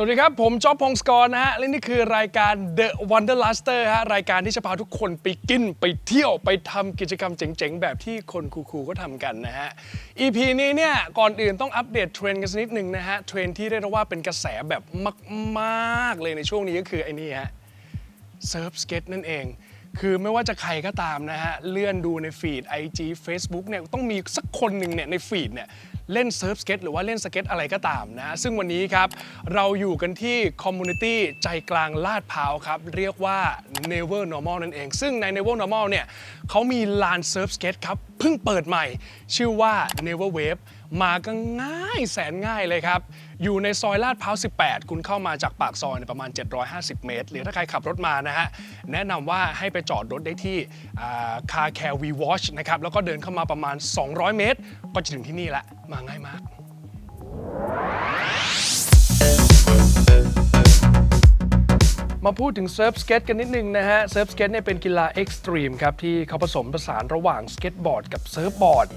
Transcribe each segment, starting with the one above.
สวัสดีครับ ผมจ๊อบพงศกรนะฮะ และนี่คือรายการ The Wonderluster ฮะ รายการที่จะพาทุกคนไปกิน ไปเที่ยวไปทำกิจกรรมเจ๋งๆ แบบที่คนคูลๆก็ทำกันนะฮะ EP นี้เนี่ย ก่อนอื่นต้องอัปเดตเทรนด์กันสักนิดหนึ่งนะฮะ เทรนด์ที่เรียกได้ว่าเป็นกระแสแบบมาก ๆ เลยในช่วงนี้ก็คือไอ้นี่ฮะเซิร์ฟสเก็ตนั่นเอง คือไม่ว่าจะใครก็ตามนะฮะ เลื่อนดูในฟีด IG Facebook เนี่ยต้องมีสักคนหนึ่งเนี่ยในฟีดเนี่ยเล่นเซิร์ฟสเก็ตหรือว่าเล่นสเก็ตอะไรก็ตามนะฮะ ซึ่งวันนี้ครับ เราอยู่กันที่คอมมูนิตี้ใจกลางลาดพร้าวครับ เรียกว่า Never Normal นั่นเอง ซึ่งใน Never Normal เนี่ยเขามีลานเซิร์ฟสเก็ตครับ เพิ่งเปิดใหม่ ชื่อว่า Never Wave มาก็ง่ายแสนง่ายเลยครับ อยู่ในซอยลาดพร้าว 18 คุณเข้ามาจากปากซอยในประมาณ 750 เมตร หรือถ้าใครขับรถมานะฮะ แนะนำว่าให้ไปจอดรถได้ที่คาแคร์วีวอชนะครับ แล้วก็เดินเข้ามาประมาณ 200 เมตร ก็จะถึงที่นี่ละ มาง่ายมากมาพูดถึงเซิร์ฟสเก็ตกันนิดนึงนะฮะ เซิร์ฟสเก็ตเนี่ยเป็นกีฬาเอ็กซ์ตรีมครับ ที่เขาผสมผสานระหว่างสเก็ตบอร์ดกับเซิร์ฟบอร์ด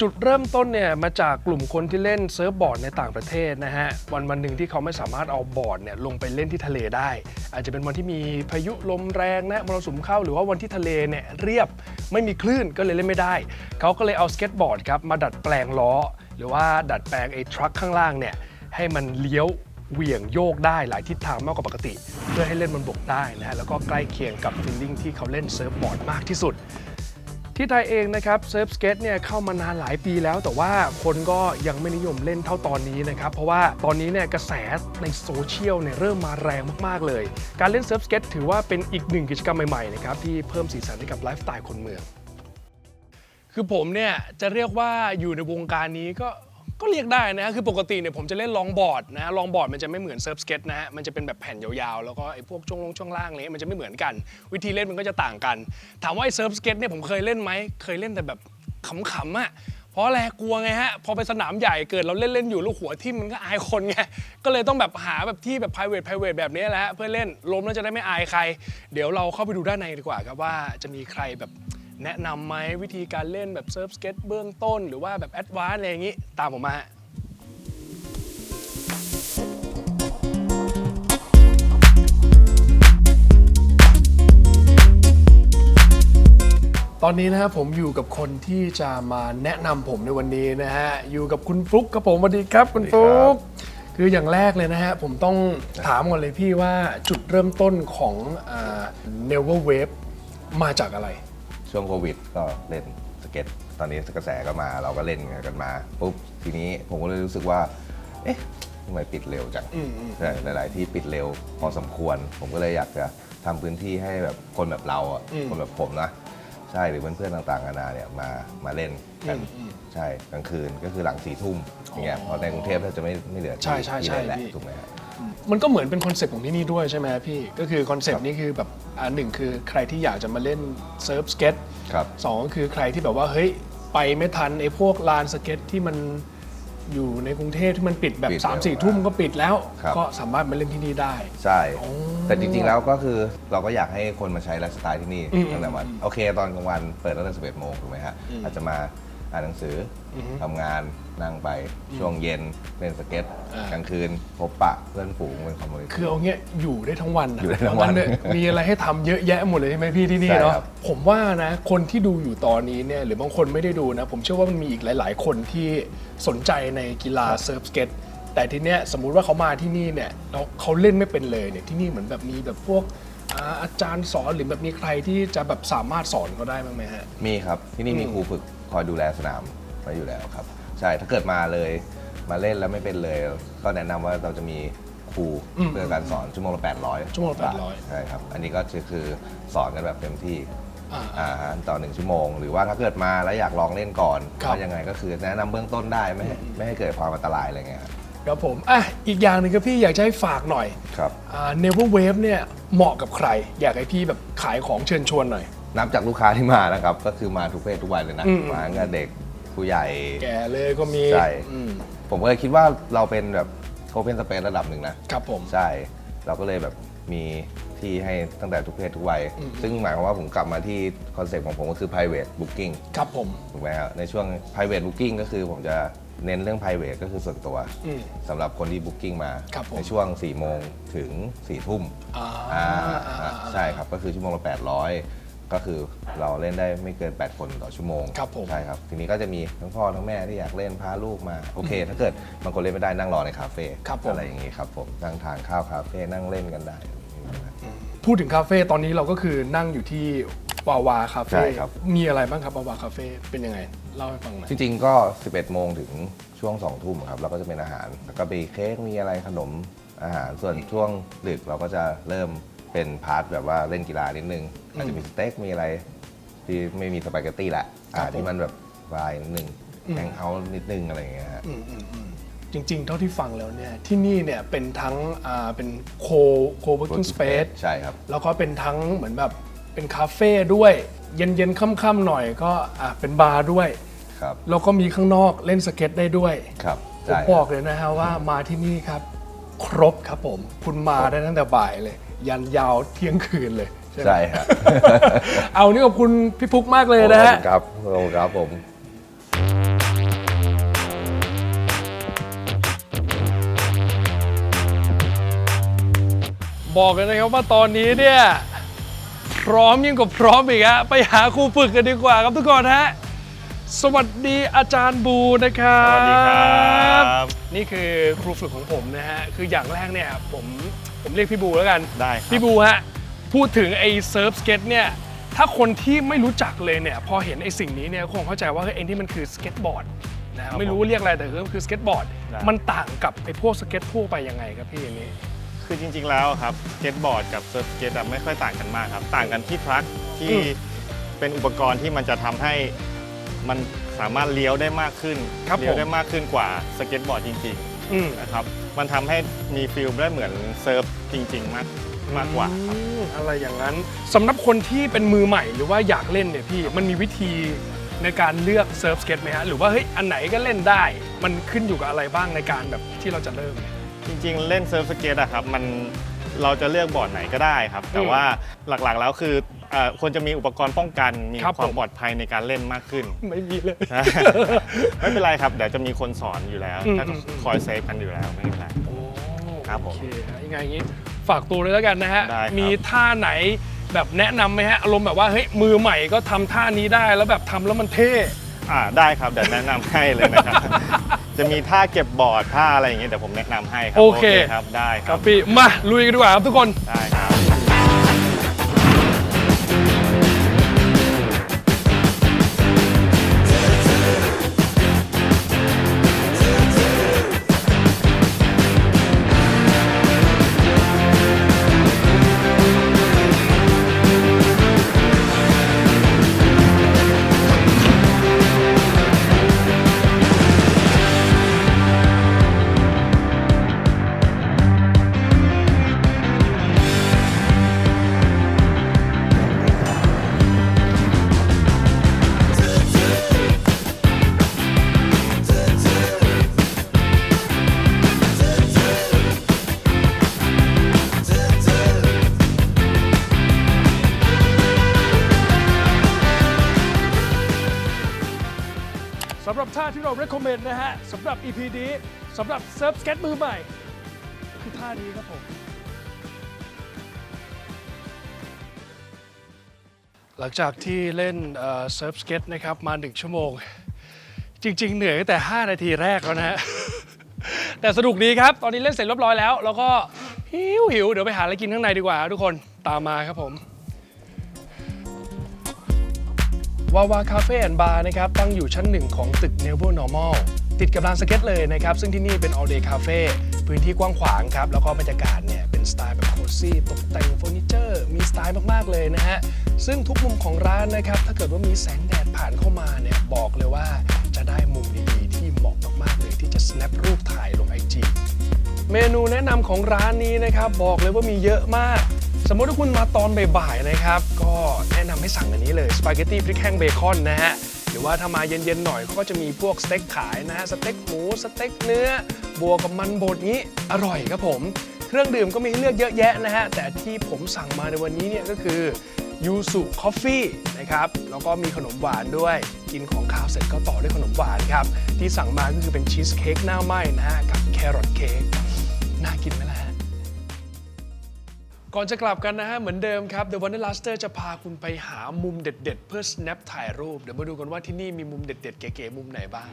จุดเริ่มต้นเนี่ยมาจากกลุ่มคนที่เล่นเซิร์ฟบอร์ดในต่างประเทศนะฮะวันวันหนึ่งที่เขาไม่สามารถเอาบอร์ดเนี่ยลงไปเล่นที่ทะเลได้ อาจจะเป็นวันที่มีพายุลมแรงนะมรสุมเข้าหรือว่าวันที่ทะเลเนี่ยเรียบไม่มีคลื่นก็เลยเล่นไม่ได้ เขาก็เลยเอาสเก็ตบอร์ดครับมาดัดแปลงล้อ หรือว่าดัดแปลงไอ้ทรัคข้างล่างเนี่ยให้มันเลี้ยวเหวี่ยงโยกได้หลายทิศทางมากกว่าปกติ เพื่อให้เล่นบนบกได้นะฮะแล้วก็ใกล้เคียงกับฟีลลิ่งที่เขาเล่นเซิร์ฟบอร์ดมากที่สุด ที่ไทยเองนะครับเซิร์ฟสเก็ตเนี่ยเข้ามานานหลายปีแล้ว แต่ว่าคนก็ยังไม่นิยมเล่นเท่าตอนนี้นะครับ เพราะว่าตอนนี้เนี่ยกระแสในโซเชียลเนี่ยเริ่มมาแรงมาก ๆ เลย การเล่นเซิร์ฟสเก็ตถือว่าเป็นอีกหนึ่งกิจกรรมใหม่ๆนะครับที่เพิ่มสีสันให้กับไลฟ์สไตล์คนเมืองคือผมเนี่ยจะเรียกว่าอยู่ในวงการนี้ก็ ก็เรียกได้นะคือปกติเนี่ยผมจะเล่นลองบอร์ดนะลองบอร์ดมันจะไม่เหมือนเซิร์ฟสเก็ตนะฮะมันจะเป็นแบบแผ่นยาวๆ แล้วก็ไอ้พวกช่วงลงช่วงล่างนี้มันจะไม่เหมือนกัน วิธีเล่นมันก็จะต่างกัน ถามว่าไอ้เซิร์ฟสเก็ตเนี่ยผมเคยเล่นไหมเคยเล่นแต่แบบขำๆอะเพราะอะไรกลัวไงฮะพอไปสนามใหญ่เกิดเราเล่นเล่นๆอยู่ลูกหัวที่มมันก็อายคนไงก็เลยต้องแบบหาแบบที่แบบ private private แบบนี้แหละฮะเพื่อเล่นล้มแล้วจะได้ไม่อายใคร เดี๋ยวเราเข้าไปดูด้านในดีกว่าครับว่าจะมีใครแบบ แนะนำไหมวิธีการเล่นแบบเซิร์ฟสเก็ตเบื้องต้น หรือว่าแบบแอดวานซ์อะไรอย่างนี้ ตามผมมาฮะตอนนี้นะครับผมอยู่กับคนที่จะมาแนะนำผมในวันนี้นะฮะ อยู่กับคุณฟลุ๊กครับผมสวัสดีครับคุณฟลุ๊กคืออย่างแรกเลยนะฮะ ผมต้องถามก่อนเลยพี่ว่าจุดเริ่มต้นของเนเวอร์เวฟมาจากอะไร ช่วงโควิดก็เล่นสเก็ต ตอนนี้กระแสก็มาเราก็เล่นกันมาปุ๊บทีนี้ผมก็เลยรู้สึกว่า เอ๊ะทำไมปิดเร็วจังใช่หลาย ๆ ที่ปิดเร็วพอสมควร ผมก็เลยอยากจะทำพื้นที่ให้แบบคนแบบเราอะอืมคนแบบผมนะใช่หรือเพื่อนๆต่างๆนานาเนี่ยมามาเล่นกันอืมอืมใช่กลางคืนก็คือหลังสี่ทุ่มอย่างเงี้ยเพราะในกรุงเทพแทบจะไม่ไม่เหลือที่ใช่ใช่ที่ใช่เล่นแหละพี่ถูกไหมครับ มันก็เหมือนเป็นคอนเซปต์ของที่นี่ด้วยใช่ไหมพี่ ก็คือคอนเซปต์นี้คือแบบอันหนึ่งคือใครที่อยากจะมาเล่นเซิร์ฟสเก็ตครับสองก็คือใครที่แบบว่าเฮ้ยไปไม่ทันไอ้พวกลานสเก็ตที่มันอยู่ในกรุงเทพที่มันปิดแบบปิด3ามเร็วสี่ทุ่มก็ปิดแล้ว ครับ ก็สามารถมาเล่นที่นี่ได้ ใช่ อ๋อแต่จริงๆ แล้วก็คือเราก็อยากให้คนมาใช้ไลฟ์สไตล์ที่นี่อืมตั้งแต่วัน โอเค ตอนกลางวันเปิดตั้งแต่11โมงถูกไหมฮะอาจจะมาอ่านหนังสืออทำงาน นั่งไปช่วงเย็นเล่นสเก็ตอ่ากลางคืนพบปะเพื่อนฝูงเป็นคอมมูนิตี้ คือเอาเงี้ยอยู่ได้ทั้งวันนะอยู่ได้ทั้งวันเพราะงั้เยมีอะไรให้ทำเยอะแยะหมดเลยใช่ไหมพี่ที่นี่ใช่เนาะครับผมว่านะคนที่ดูอยู่ตอนนี้เนี่ยหรือบางคนไม่ได้ดูนะ ผมเชื่อว่ามันมีอีกหลาย ๆ คนที่สนใจในกีฬาเซิร์ฟสเก็ตแต่ทีเนี้ยสมมุติว่าเขามาที่นี่เนี่ยแล้วเขาเล่นไม่เป็นเลยเนี่ยที่นี่เหมือนแบบมีแบบพวกอ่าอาจารย์สอนหรือแบบมีใครที่จะแบบสามารถสอนเขาได้บ้างไหมฮะ มีครับ ที่นี่มีอืมครูฝึกคอยดูแลสนามไว้อยู่แล้วครับ ใช่ถ้าเกิดมาเลยมาเล่นแล้วไม่เป็นเลย ก็แนะนำว่าเราจะมีครูอืมเพื่อการสอนชั่วโมงละ800ชั่วโมงละ800 ใช่ครับอันนี้ก็คือสอนกันแบบเต็มที่อ่า อ่าฮะต่อหนึ่งชั่วโมง หรือว่าถ้าเกิดมาแล้วอยากลองเล่นก่อนครับว่ายังไงก็คือแนะนำเบื้องต้นได้ไม่ให้ไม่ให้เกิดความอันตรายอะไรเงี้ยครับครับผมอะอีกอย่างหนึ่งครับพี่อยากจะให้ฝากหน่อยครับอ่า Never Wave เนี่ยเหมาะกับใคร อยากให้พี่แบบขายของเชิญชวนหน่อย นับจากลูกค้าที่มานะครับ ก็คือมาทุกเพศทุกวัยเลยนะอืมมาตั้งแต่เด็ก ผู้ใหญ่ แก่เลยก็มีใช่ อืมผมก็เลยคิดว่าเราเป็นแบบโอเพนสเปซระดับหนึ่งนะ ครับผม ใช่ เราก็เลยแบบมีที่ให้ตั้งแต่ทุกเพศทุกวัย อืม ซึ่งหมายความว่าผมกลับมาที่คอนเซ็ปต์ของผมก็คือ private booking ครับผม ถูกไหมครับในช่วง private booking ก็คือผมจะเน้นเรื่อง private ก็คือส่วนตัวอืม สำหรับคนที่ booking มา ครับผม ในช่วง 4 โมงถึง 4 ทุ่มอ่าอ่าอ่าใช่ครับ ก็คือชั่วโมงละ 800 ก็คือเราเล่นได้ไม่เกิน 8 คนต่อชั่วโมงครับผมใช่ครับ ทีนี้ก็จะมีทั้งพ่อทั้งแม่ที่อยากเล่นพาลูกมา โอเค ถ้าเกิดบางคนเล่นไม่ได้นั่งรอในคาเฟ่ครับผม อะไรอย่างงี้ครับผมนั่งทานข้าวคาเฟ่นั่งเล่นกันได้ พูดถึงคาเฟ่ตอนนี้เราก็คือนั่งอยู่ที่วาวาคาใช่เฟ่ครับ มีอะไรบ้างครับวาวาคาเฟ่เป็นยังไง เล่าให้ฟังหน่อย จริงๆก็ 11 โมงถึงช่วง 2 ทุ่มครับแล้วก็จะเป็นอาหาร แล้วก็มีเค้กมีอะไรขนมอาหารส่วนช่วงดึกเราก็จะเริ่ม เป็นพาร์ทแบบว่าเล่นกีฬานิดนึง อาจจะมีสเต็กมีอะไรที่ไม่มีสปาเกตตี้ละอ่าครับผมที่มันแบบวายนิดนึงอืม แฮงเอาท์นิดนึงอะไรอย่างเงี้ยฮะ อืมอืมอืมจริงๆ เท่าที่ฟังแล้วเนี่ย ที่นี่เนี่ยเป็นทั้งอ่าเป็นโคโคเวิร์กิ้งสเปซใช่ครับ แล้วก็เป็นทั้งเหมือนแบบเป็นคาเฟ่ด้วย เย็นๆ ค่ำๆหน่อยก็อะเป็นบาร์ด้วย ครับแล้วก็มีข้างนอกเล่นสเก็ตได้ด้วย ครับผมใช่บอกเลยนะฮะว่ามาที่นี่ครับ ครบครับผม คุณมาได้ตั้งแต่บ่ายเลย ยันยาวเที่ยงคืนเลยใช่ไหมใช่ฮะเอานี่ขอบคุณพี่พุกมากเลยนะฮะ ครับขอบคุณครับผมบอกกันนะครับว่าตอนนี้เนี่ย พร้อมยิ่งกว่าพร้อมอีกฮะไปหาครูฝึกกันดีกว่าครับทุกคนฮะ สวัสดีอาจารย์บูนะครับสวัสดีครับ นี่คือครูฝึกของผมนะฮะ คืออย่างแรกเนี่ยผมผมเรียกพี่บูแล้วกัน ได้ครับพี่บูฮะ พูดถึงไอ้เซิร์ฟสเก็ตเนี่ยถ้าคนที่ไม่รู้จักเลยเนี่ยพอเห็นไอ้สิ่งนี้เนี่ยคงเข้าใจว่าเฮ้ยไอ้นี่มันคือสเก็ตบอร์ดนะฮะไม่รู้ว่าเรียกอะไรแต่คือมันคือสเก็ตบอร์ดได้มันต่างกับไอ้พวกสเก็ตทั่วไปยังไงครับพี่อันนี้คือจริงๆแล้วครับสเก็ตบอร์ดกับเซิร์ฟสเก็ตอะไม่ค่อยต่างกันมากครับ ต่างกันที่ทรัคที่อืมเป็นอุปกรณ์ที่มันจะทำให้ มันสามารถเลี้ยวได้มากขึ้นครับเลี้ยวผมได้มากขึ้นกว่าสเก็ตบอร์ดจริงอืมๆนะครับมันทำให้มีฟิลได้เหมือนเซิร์ฟจริง ๆ มากมากกว่าครับ อืมอะไรอย่างนั้นสำหรับคนที่เป็นมือใหม่หรือว่าอยากเล่นเนี่ยพี่มันมีวิธีในการเลือกเซิร์ฟสเก็ตไหมฮะหรือว่าเฮ้ยอันไหนก็เล่นได้ มันขึ้นอยู่กับอะไรบ้างในการแบบที่เราจะเริ่มเนี่ย จริงๆ เล่นเซิร์ฟสเก็ตอะครับมัน เราจะเลือกบอร์ดไหนก็ได้ครับ แต่อืมว่าหลักๆแล้วคือเอ่อควรจะมีอุปกรณ์ป้องกัน มีครับความผม ปลอดภัยในการเล่นมากขึ้น ไม่มีเลย ไม่เป็นไรครับเดี๋ยวจะมีคนสอนอยู่แล้วอืมถ้าอืมอืม คอยเซฟกันอยู่แล้วไม่เป็นไรโอ้ครับผมโอเคฮะยังไงอย่างงี้ ฝากตัวเลยแล้วกันนะฮะ ได้ครับ มีท่าไหนแบบแนะนำไหมฮะ อารมณ์แบบว่าเฮ้ยมือใหม่ก็ทำท่านี้ได้แล้วแบบทำแล้วมันเท่ อ่าได้ครับเดี๋ยวแนะนำให้เลยนะครับ จะมีท่าเก็บบอร์ดท่าอะไรอย่างเงี้ยเดี๋ยวผมแนะนำให้ครัโอเค ครับได้คครัรับบพี่มาลุยกันดีกว่าครับทุกคน ได้ครับ recommend นะฮะสำหรับ EP นี้สำหรับเซิร์ฟสเก็ตมือใหม่ คือท่านี้ครับผมหลังจากที่เล่นเซิร์ฟสเก็ตนะครับมา 1 ชั่วโมง จริง ๆ เหนื่อยตั้งแต่ 5 นาทีแรกแล้วนะฮะ แต่สนุกดีครับ ตอนนี้เล่นเสร็จเรียบร้อยแล้ว แล้วก็หิวหิวเดี๋ยวไปหาอะไรกินข้างในดีกว่า ทุกคนตามมาครับผม วาวาคาเฟ่แอนด์บาร์นะครับตั้งอยู่ชั้นหนึ่งของตึก n e v e r Normal ติดกับลานสเก็ตเลยนะครับ ซึ่งที่นี่เป็น all day cafe พื้นที่กว้างขวางครับ แล้วก็บรรยากาศเนี่ยเป็นสไตล์แบบโคซี่ตกแต่งเฟอร์นิเจอร์ มีสไตล์มาก ๆ เลยนะฮะ ซึ่งทุกมุมของร้านนะครับ ถ้าเกิดว่ามีแสงแดดผ่านเข้ามาเนี่ย บอกเลยว่าจะได้มุมดีๆที่เหมาะมากๆเลยที่จะ snap รูปถ่ายลง IG เมนูแนะนำของร้านนี้นะครับ บอกเลยว่ามีเยอะมาก สมมติถ้าคุณมาตอนบ่ายๆนะครับ ก็แนะนำให้สั่งอันนี้เลยสปาเกตตี้พริกแห้งเบคอนนะฮะหรือว่าถ้ามาเย็นๆหน่อยเขาก็จะมีพวกสเต็กขายนะฮะสเต็กหมูสเต็กเนื้อบวกกับมันบดนี้อร่อยครับผม เครื่องดื่มก็มีให้เลือกเยอะแยะนะฮะแต่ที่ผมสั่งมาในวันนี้เนี่ยก็คือยูสุคอฟฟี่นะครับแล้วก็มีขนมหวานด้วย กินของข้าวเสร็จก็ต่อด้วยขนมหวานครับ ที่สั่งมาก็คือเป็นชีสเค้กหน้าไหม้นะฮะกับแครอทเค้กน่ากินไหมล่ะฮะ ก่อนจะกลับกันนะฮะ เหมือนเดิมครับ The Wonder Luster จะพาคุณไปหามุมเด็ด ๆ เพื่อ snap ถ่ายรูป เดี๋ยวมาดูกันว่าที่นี่มีมุมเด็ด ๆ เก๋ ๆ มุมไหนบ้าง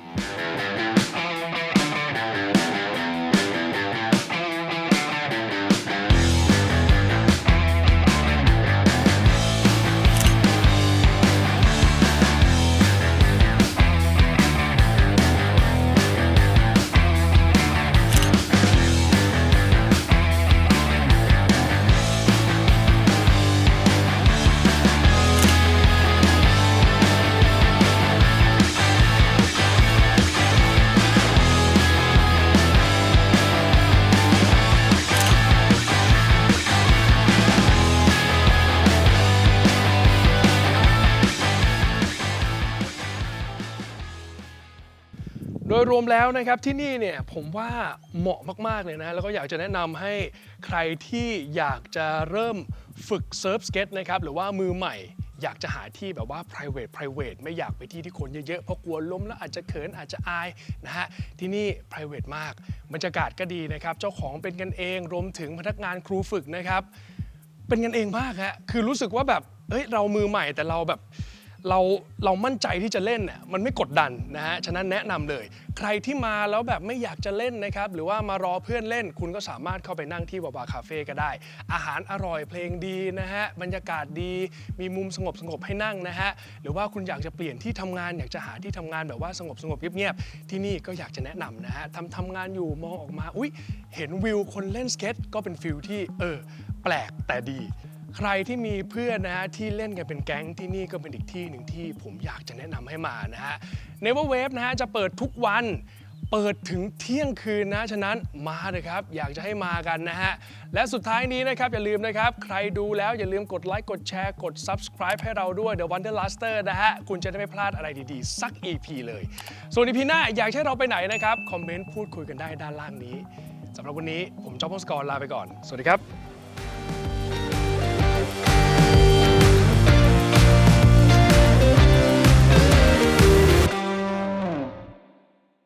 โดยรวมแล้วนะครับที่นี่เนี่ยผมว่าเหมาะมากๆเลยนะแล้วก็อยากจะแนะนำให้ใครที่อยากจะเริ่มฝึกเซิร์ฟสเก็ตนะครับหรือว่ามือใหม่อยากจะหาที่แบบว่า private private ไม่อยากไปที่ที่คนเยอะๆ เพราะกลัวล้มแล้วอาจจะเขินอาจจะอายนะฮะ ที่นี่ private มาก บรรยากาศก็ดีนะครับ เจ้าของเป็นกันเอง รวมถึงพนักงานครูฝึกนะครับ เป็นกันเองมากฮะ คือรู้สึกว่าแบบเอ้ย เรามือใหม่แต่เราแบบ เราเรามั่นใจที่จะเล่นน่ะมันไม่กดดันนะฮะฉะนั้นแนะนำเลย ใครที่มาแล้วแบบไม่อยากจะเล่นนะครับหรือว่ามารอเพื่อนเล่น คุณก็สามารถเข้าไปนั่งที่วาวาคาเฟ่ก็ได้ อาหารอร่อยเพลงดีนะฮะบรรยากาศดีมีมุมสงบสงบให้นั่งนะฮะหรือว่าคุณอยากจะเปลี่ยนที่ทำงานอยากจะหาที่ทำงานแบบว่าสงบสงบเงียบๆที่นี่ก็อยากจะแนะนำนะฮะทำทำงานอยู่มองออกมาอุ๊ยเห็นวิวคนเล่นสเก็ตก็เป็นฟิลที่เออแปลกแต่ดี ใครที่มีเพื่อนนะฮะที่เล่นกันเป็นแก๊งที่นี่ก็เป็นอีกที่หนึ่งที่ผมอยากจะแนะนำให้มานะฮะ Never Wave นะฮะจะเปิดทุกวัน เปิดถึงเที่ยงคืนนะ ฉะนั้นมาเลยครับ อยากจะให้มากันนะฮะ และสุดท้ายนี้นะครับ อย่าลืมนะครับ ใครดูแล้วอย่าลืมกดไลค์กดแชร์กด subscribe ให้เราด้วย The Wanderluster นะฮะ คุณจะได้ไม่พลาดอะไรดีๆ สัก EP เลย ส่วน EP หน้าอยากให้เราไปไหนนะครับ คอมเมนต์พูดคุยกันได้ด้านล่างนี้สำหรับวันนี้ผมจอห์นพงศกรลาไปก่อน สวัสดีครับ